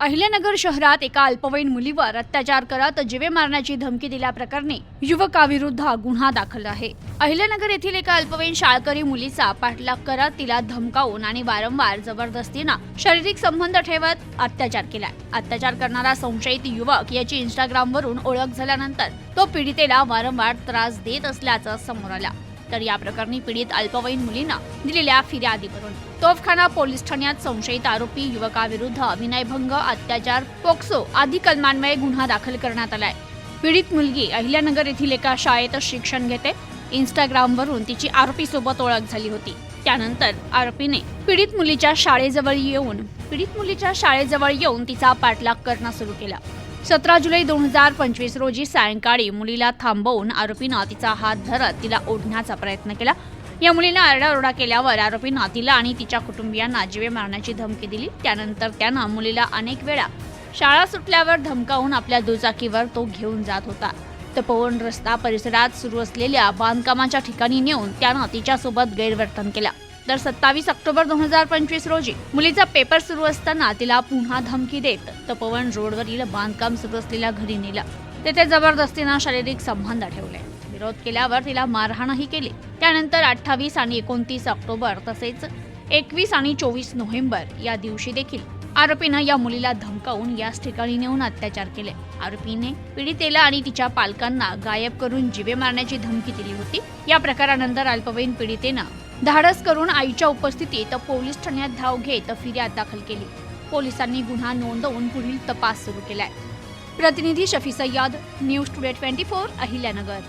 अहिल्यानगर शहरात एका अल्पवयीन मुलीवर अत्याचार करत जिवे मारण्याची धमकी दिल्याप्रकरणी युवकाविरुद्ध गुन्हा दाखल आहे. अहिल्यानगर येथील एका अल्पवयीन शाळकरी मुलीचा पाठलाग करत तिला धमकावून आणि वारंवार जबरदस्तीनं शारीरिक संबंध ठेवत अत्याचार केलाय. अत्याचार करणारा संशयित युवक याची इंस्टाग्रामवरून ओळख झाल्यानंतर तो पीडितेला वारंवार त्रास देत असल्याचं समोर आलं. तर या प्रकरणी पीडित अल्पवयीन मुलीनं दिलेल्या फिर्यादीवरून तोफखाना पोलीस ठाण्यात संशयित आरोपी युवकाविरुद्ध अभिनयभंग अत्याचार पोक्सो आदी कलमान्वये गुन्हा दाखल करण्यात आलाय. पीडित मुलगी अहिल्यानगर येथील एका शाळेत शिक्षण घेते. इंस्टाग्रामवरून तिची आरोपीसोबत ओळख झाली होती. त्यानंतर आरोपीने पीडित मुलीच्या शाळेजवळ येऊन पीडित मुलीच्या शाळेजवळ येऊन तिचा पाठलाग करणं सुरू केला. सतरा जुलै दोन हजार पंचवीस रोजी सायंकाळी मुलीला थांबवून आरोपीनं तिचा हात धरत तिला ओढण्याचा प्रयत्न केला. या मुलीनं आरडाओरडा केल्यावर आरोपीनं तिला आणि तिच्या कुटुंबियांना जीवे मारण्याची धमकी दिली. त्यानंतर त्यानं मुलीला अनेक वेळा शाळा सुटल्यावर धमकावून आपल्या दुचाकीवर तो घेऊन जात होता. तपोवन रस्ता परिसरात सुरू असलेल्या बांधकामाच्या ठिकाणी नेऊन त्यानं तिच्यासोबत गैरवर्तन केलं. तर सत्तावीस ऑक्टोबर दोन हजार पंचवीस रोजी मुलीचा पेपर सुरू असताना तिला पुन्हा धमकी देत तपोवन रोडवरील बांधकाम सुरू असलेल्या घरी नेलं. तेथे जबरदस्तीनं शारीरिक संबंध ठेवले. विरोध केल्यावर तिला मारहाणही केली. त्यानंतर अठ्ठावीस आणि एकोणतीस ऑक्टोबर तसेच एकवीस आणि चोवीस नोव्हेंबर या दिवशी देखील आरोपीनं या मुलीला धमकावून याच ठिकाणी नेऊन अत्याचार केले. आरोपीने पीडितेला आणि तिच्या पालकांना गायब करून जिवे मारण्याची धमकी दिली होती. या प्रकारानंतर अल्पवयीन पीडितेनं धाडस करून आईच्या उपस्थितीत पोलीस ठाण्यात धाव घेत फिर्याद दाखल केली. पोलिसांनी गुन्हा नोंदवून पुढील तपास सुरू केलाय. प्रतिनिधी Shafi Sayyad news today twenty four Ahilyanagar.